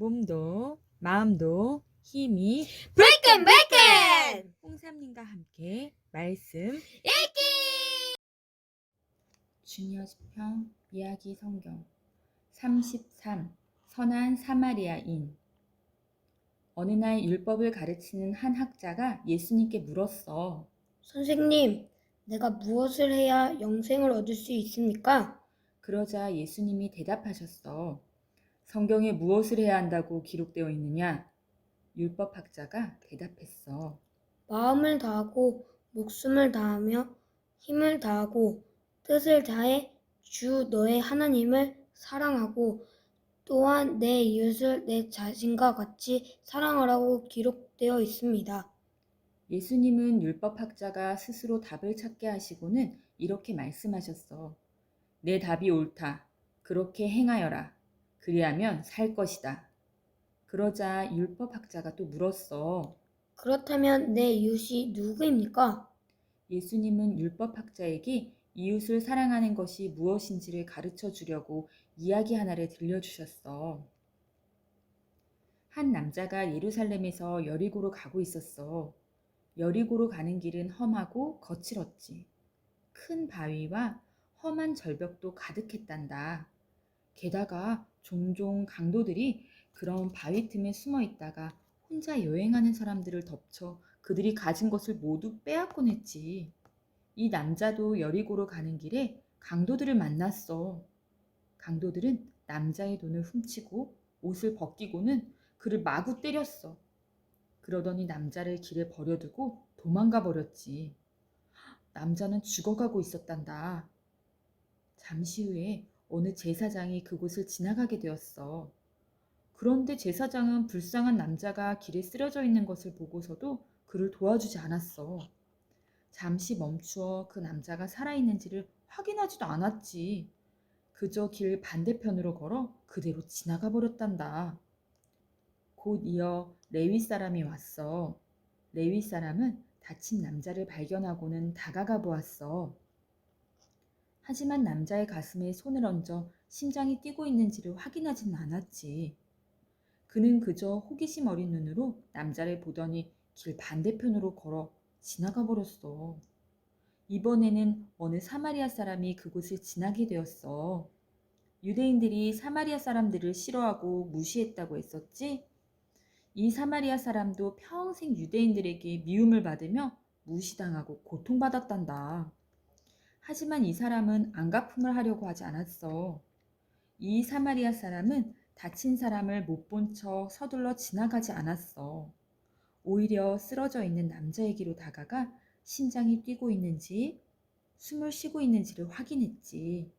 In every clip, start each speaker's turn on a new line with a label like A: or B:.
A: 몸도 마음도 힘이
B: 브레이큰 브레이큰
A: 홍삼님과 함께 말씀
B: 읽기
C: 주니어 수평 이야기 성경 33 선한 사마리아인 어느 날 율법을 가르치는 한 학자가 예수님께 물었어.
B: 선생님 내가 무엇을 해야 영생을 얻을 수 있습니까?
C: 그러자 예수님이 대답하셨어. 성경에 무엇을 해야 한다고 기록되어 있느냐? 율법 학자가 대답했어.
B: 마음을 다하고 목숨을 다하며 힘을 다하고 뜻을 다해 주 너의 하나님을 사랑하고 또한 내 이웃을 내 자신과 같이 사랑하라고 기록되어 있습니다.
C: 예수님은 율법 학자가 스스로 답을 찾게 하시고는 이렇게 말씀하셨어. 내 답이 옳다. 그렇게 행하여라. 그리하면 살 것이다. 그러자 율법 학자가 또 물었어.
B: 그렇다면 내 이웃이 누구입니까?
C: 예수님은 율법 학자에게 이웃을 사랑하는 것이 무엇인지를 가르쳐 주려고 이야기 하나를 들려주셨어. 한 남자가 예루살렘에서 여리고로 가고 있었어. 여리고로 가는 길은 험하고 거칠었지. 큰 바위와 험한 절벽도 가득했단다. 게다가 종종 강도들이 그런 바위 틈에 숨어 있다가 혼자 여행하는 사람들을 덮쳐 그들이 가진 것을 모두 빼앗곤 했지. 이 남자도 여리고로 가는 길에 강도들을 만났어. 강도들은 남자의 돈을 훔치고 옷을 벗기고는 그를 마구 때렸어. 그러더니 남자를 길에 버려두고 도망가 버렸지. 남자는 죽어가고 있었단다. 잠시 후에 어느 제사장이 그곳을 지나가게 되었어. 그런데 제사장은 불쌍한 남자가 길에 쓰러져 있는 것을 보고서도 그를 도와주지 않았어. 잠시 멈추어 그 남자가 살아있는지를 확인하지도 않았지. 그저 길 반대편으로 걸어 그대로 지나가 버렸단다. 곧 이어 레위 사람이 왔어. 레위 사람은 다친 남자를 발견하고는 다가가 보았어. 하지만 남자의 가슴에 손을 얹어 심장이 뛰고 있는지를 확인하지는 않았지. 그는 그저 호기심 어린 눈으로 남자를 보더니 길 반대편으로 걸어 지나가 버렸어. 이번에는 어느 사마리아 사람이 그곳을 지나게 되었어. 유대인들이 사마리아 사람들을 싫어하고 무시했다고 했었지? 이 사마리아 사람도 평생 유대인들에게 미움을 받으며 무시당하고 고통받았단다. 하지만 이 사람은 안갚음을 하려고 하지 않았어. 이 사마리아 사람은 다친 사람을 못 본 척 서둘러 지나가지 않았어. 오히려 쓰러져 있는 남자에게로 다가가 심장이 뛰고 있는지 숨을 쉬고 있는지를 확인했지.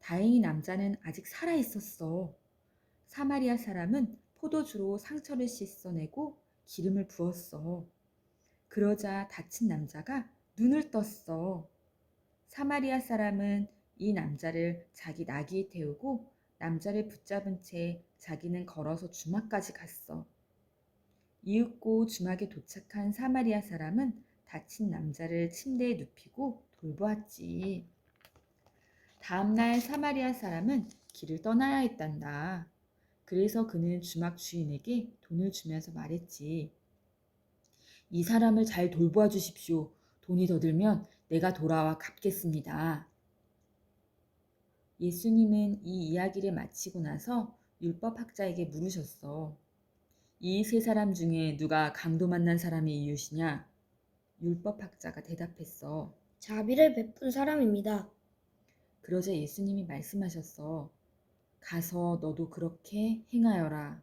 C: 다행히 남자는 아직 살아 있었어. 사마리아 사람은 포도주로 상처를 씻어내고 기름을 부었어. 그러자 다친 남자가 눈을 떴어. 사마리아 사람은 이 남자를 자기 나귀에 태우고 남자를 붙잡은 채 자기는 걸어서 주막까지 갔어. 이윽고 주막에 도착한 사마리아 사람은 다친 남자를 침대에 눕히고 돌보았지. 다음날 사마리아 사람은 길을 떠나야 했단다. 그래서 그는 주막 주인에게 돈을 주면서 말했지. 이 사람을 잘 돌보아 주십시오. 돈이 더 들면 내가 돌아와 갚겠습니다. 예수님은 이 이야기를 마치고 나서 율법학자에게 물으셨어. 이 세 사람 중에 누가 강도 만난 사람이 이웃이냐? 율법학자가 대답했어.
B: 자비를 베푼 사람입니다.
C: 그러자 예수님이 말씀하셨어. 가서 너도 그렇게 행하여라.